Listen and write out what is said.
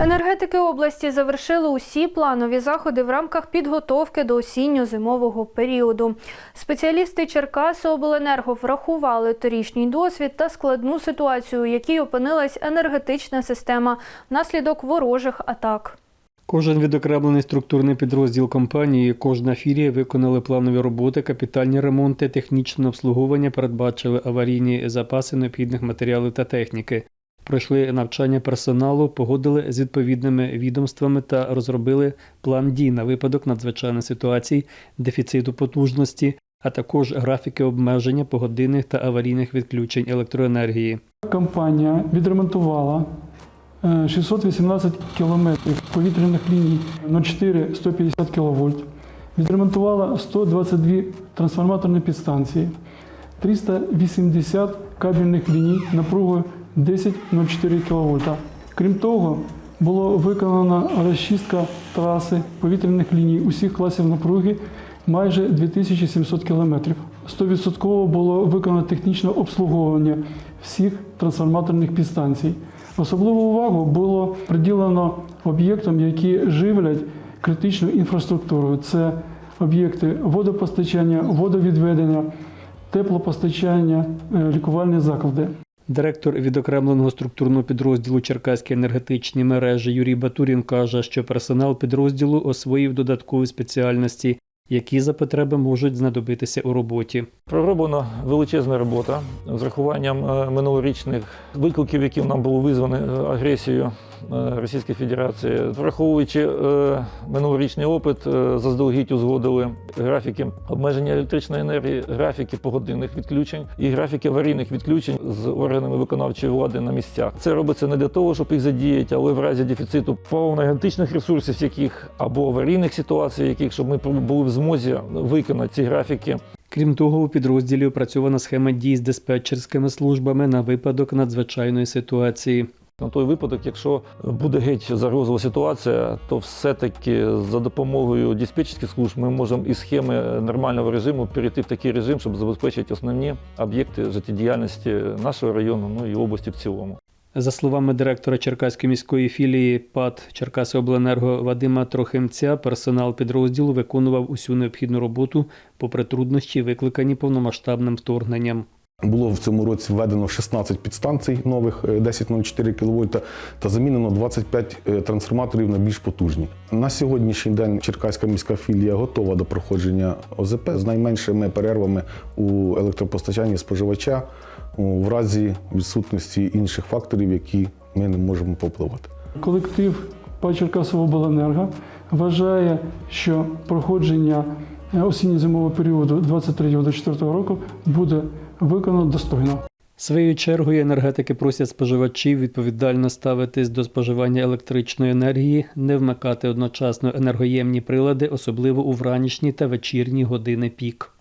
Енергетики області завершили усі планові заходи в рамках підготовки до осінньо-зимового періоду. Спеціалісти Черкасиобленерго врахували торішній досвід та складну ситуацію, у якій опинилась енергетична система внаслідок ворожих атак. Кожен відокремлений структурний підрозділ компанії, кожна філія виконали планові роботи, капітальні ремонти, технічне обслуговування, передбачили аварійні запаси необхідних матеріалів та техніки. Пройшли навчання персоналу, погодили з відповідними відомствами та розробили план дій на випадок надзвичайних ситуацій, дефіциту потужності, а також графіки обмеження погодинних та аварійних відключень електроенергії. Компанія відремонтувала е, 618 кілометрів повітряних ліній 04 150 кВт, відремонтувала 122 трансформаторні підстанції, 380 кабельних ліній напругою 10,04 кВт. Крім того, було виконано розчистка траси повітряних ліній усіх класів напруги майже 2700 км. 100% було виконано технічне обслуговування всіх трансформаторних підстанцій. Особливу увагу було приділено об'єктам, які живлять критичну інфраструктуру. Це об'єкти водопостачання, водовідведення, теплопостачання, е, лікувальні заклади. Директор відокремленого структурного підрозділу Черкаські енергетичні мережі Юрій Батурін каже, що персонал підрозділу освоїв додаткові спеціальності, які за потреби можуть знадобитися у роботі. Пророблена величезна робота з рахуванням е, минулорічних викликів, які нам було визвані е, агресією е, Російської Федерації. Враховуючи минулорічний опит, заздалегідь узгодили графіки обмеження електричної енергії, графіки погодинних відключень і графіки аварійних відключень з органами виконавчої влади на місцях. Це робиться не для того, щоб їх задіяти, але в разі дефіциту паливно-енергетичних ресурсів, яких або аварійних ситуацій, яких щоб ми були в змозі виконати ці графіки Крім того, у підрозділі опрацьована схема дій з диспетчерськими службами на випадок надзвичайної ситуації. На той випадок, якщо буде геть загрозова ситуація, то все-таки за допомогою диспетчерських служб ми можемо із схеми нормального режиму перейти в такий режим, щоб забезпечити основні об'єкти життєдіяльності нашого району, ну і області в цілому. За словами директора Черкаської міської філії ПАД Черкасиобленерго Вадима Трохимця, персонал підрозділу виконував усю необхідну роботу попри труднощі, викликані повномасштабним вторгненням. Було в цьому році введено 16 підстанцій нових е, 10,04 кВт та замінено 25 е, трансформаторів на більш потужні. На сьогоднішній день Черкаська міська філія готова до проходження ОЗП з найменшими перервами у електропостачанні споживача в разі відсутності інших факторів, які ми не можемо попливати. Колектив ПА Черкасовобленерго вважає, що проходження е, осінньо-зимового періоду 23-24 року буде виконано достойно. Своєю чергою енергетики просять споживачів відповідально ставитись до споживання електричної енергії, не вмикати одночасно енергоємні прилади, особливо у вранішні та вечірні години пік.